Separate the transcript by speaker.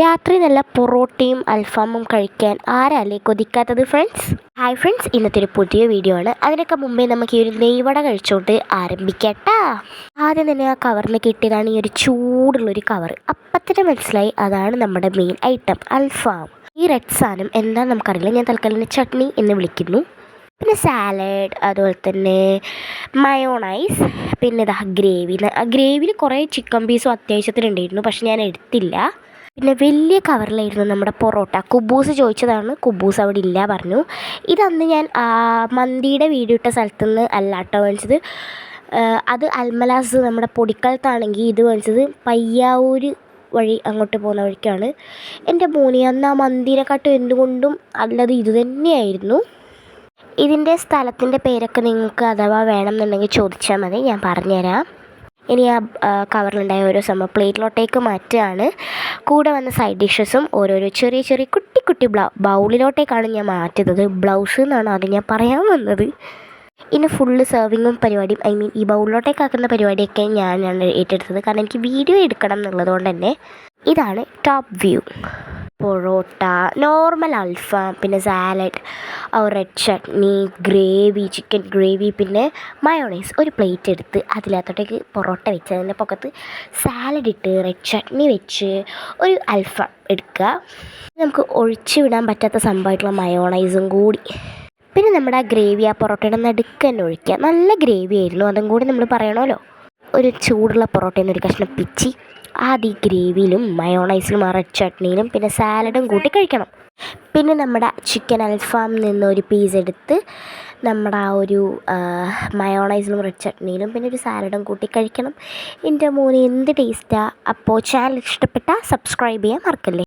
Speaker 1: രാത്രി നല്ല പൊറോട്ടയും അൽഫാമും കഴിക്കാൻ ആരല്ലേ കൊതിക്കാത്തത് ഫ്രണ്ട്സ് ഹായ് ഫ്രണ്ട്സ് ഇന്നത്തെ ഒരു പുതിയ വീഡിയോ ആണ്. അതിനൊക്കെ മുമ്പേ നമുക്ക് ഈ ഒരു നെയ്വട കഴിച്ചോട്ട് ആരംഭിക്കട്ടാ. ആദ്യം തന്നെ ആ കവറിൽ കിട്ടിയതാണ് ഈ ഒരു ചൂടുള്ളൊരു കവർ അപ്പത്തിന് മനസ്സിലായി അതാണ് നമ്മുടെ മെയിൻ ഐറ്റം അൽഫാം. ഈ റെഡ് സാധനം എന്താണെന്ന് നമുക്കറിയില്ല. ഞാൻ തൽക്കാലം ചട്നി എന്ന് വിളിക്കുന്നു. പിന്നെ സാലഡ് അതുപോലെ തന്നെ മയോണൈസ് പിന്നെ ഇതാ ഗ്രേവി ഗ്രേവിയിൽ കുറേ ചിക്കൻ പീസും അത്യാവശ്യത്തിനുണ്ടായിരുന്നു പക്ഷെ ഞാൻ എടുത്തില്ല. പിന്നെ വലിയ കവറിലായിരുന്നു നമ്മുടെ പൊറോട്ട. കുബൂസ് ചോദിച്ചതാണ് കുബൂസ് അവിടെ ഇല്ല പറഞ്ഞു. ഇതന്ന് ഞാൻ മന്തിയുടെ വീഡിയോ ഇട്ട സ്ഥലത്തു നിന്ന് അല്ല കേട്ടോ മേടിച്ചത്. അത് അൽമലാസ് നമ്മുടെ പൊടിക്കലത്താണെങ്കിൽ ഇത് മേടിച്ചത് പയ്യാവൂർ വഴി അങ്ങോട്ട് പോകുന്ന വഴിക്കാണ്. എന്റെ മോനി അന്ന് ആ മന്തിനെക്കാട്ടും എന്തുകൊണ്ടും നല്ലത് ഇത് തന്നെയായിരുന്നു. ഇതിന്റെ സ്ഥലത്തിന്റെ പേരൊക്കെ നിങ്ങൾക്ക് അഥവാ വേണമെന്നുണ്ടെങ്കിൽ ചോദിച്ചാൽ മതി ഞാൻ പറഞ്ഞുതരാം. ഇനി ആ കവറിലുണ്ടായ ഓരോ സംഭവം പ്ലേറ്റിലോട്ടേക്ക് മാറ്റുകയാണ്. കൂടെ വന്ന സൈഡ് ഡിഷസും ഓരോരോ ചെറിയ ചെറിയ കുട്ടി കുട്ടി ബ്ലൗ ബൗളിലോട്ടേക്കാണ് ഞാൻ മാറ്റുന്നത്. ബ്ലൗസ് എന്നാണ് അത് ഞാൻ പറയാൻ വന്നത്. ഇനി ഫുള്ള് സെർവിങ്ങും പരിപാടിയും ഐ മീൻ ഈ ബൗളിലോട്ടേക്ക് ആക്കുന്ന പരിപാടിയൊക്കെ ഞാനാണ് ഏറ്റെടുത്തത്. കാരണം എനിക്ക് വീഡിയോ എടുക്കണം എന്നുള്ളത് കൊണ്ട് തന്നെ ഇതാണ് ടോപ്പ് വ്യൂ പൊറോട്ട നോർമൽ അൽഫാം പിന്നെ salad red chutney gravy chicken gravy പിന്നെ മയോണൈസ് ഒരു പ്ലേറ്റ് എടുത്ത് അതിനകത്തോട്ടേക്ക് പൊറോട്ട വെച്ച് അതിന്റെ പൊക്കത്ത് സാലഡ് ഇട്ട് റെഡ് ചട്നി വെച്ച് ഒരു അൽഫാം എടുക്കുക. നമുക്ക് ഒഴിച്ചു വിടാൻ പറ്റാത്ത സംഭവമായിട്ടുള്ള മയോണൈസും കൂടി. പിന്നെ നമ്മുടെ ആ ഗ്രേവി ആ പൊറോട്ടയുടെ നടുക്ക് തന്നെ ഒഴിക്കുക. നല്ല ഗ്രേവി ആയിരുന്നു. അതും കൂടി നമ്മൾ പറയണമല്ലോ. ഒരു ചൂടുള്ള പൊറോട്ടയിൽ നിന്ന് ഒരു കഷ്ണം പിച്ചി. ആദ്യം ഈ ഗ്രേവിയിലും മയോണൈസിലും റെഡ് ചട്നിയിലും പിന്നെ സാലഡും കൂട്ടി കഴിക്കണം. പിന്നെ നമ്മുടെ ചിക്കൻ അൽഫാം നിന്ന് ഒരു പീസ് എടുത്ത് നമ്മുടെ ആ ഒരു മയോണൈസിലും റെഡ് ചട്നിയിലും പിന്നെ ഒരു സാലഡും കൂട്ടി കഴിക്കണം. എന്റെ മോന് എന്ത് ടേസ്റ്റാണ് അപ്പോൾ ചാനൽ ഇഷ്ടപ്പെട്ടാൽ സബ്സ്ക്രൈബ് ചെയ്യാൻ മറക്കല്ലേ?